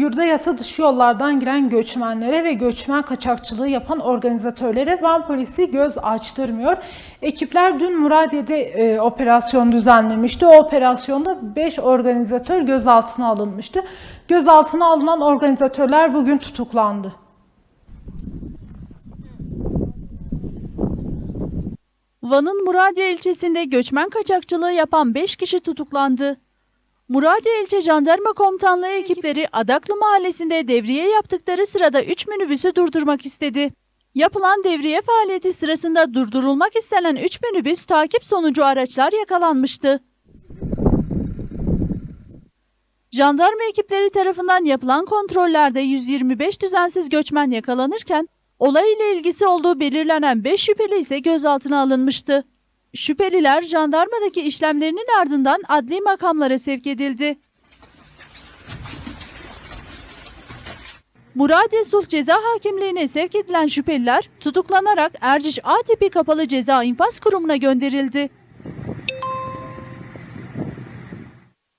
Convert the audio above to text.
Yurda yasa dışı yollardan giren göçmenlere ve göçmen kaçakçılığı yapan organizatörlere Van polisi göz açtırmıyor. Ekipler dün Muradiye'de e, operasyon düzenlemişti. O operasyonda 5 organizatör gözaltına alınmıştı. Gözaltına alınan organizatörler bugün tutuklandı. Van'ın Muradiye ilçesinde göçmen kaçakçılığı yapan 5 kişi tutuklandı. Muradiye ilçe jandarma komutanlığı ekipleri Adaklı mahallesinde devriye yaptıkları sırada 3 minibüsü durdurmak istedi. Yapılan devriye faaliyeti sırasında durdurulmak istenen 3 minibüs takip sonucu araçlar yakalanmıştı. Jandarma ekipleri tarafından yapılan kontrollerde 125 düzensiz göçmen yakalanırken olay ile ilgisi olduğu belirlenen 5 şüpheli ise gözaltına alınmıştı. Şüpheliler jandarmadaki işlemlerinin ardından adli makamlara sevk edildi. Muradiye Sulh Ceza Hakimliğine sevk edilen şüpheliler tutuklanarak Erciş A tipi kapalı ceza infaz kurumuna gönderildi.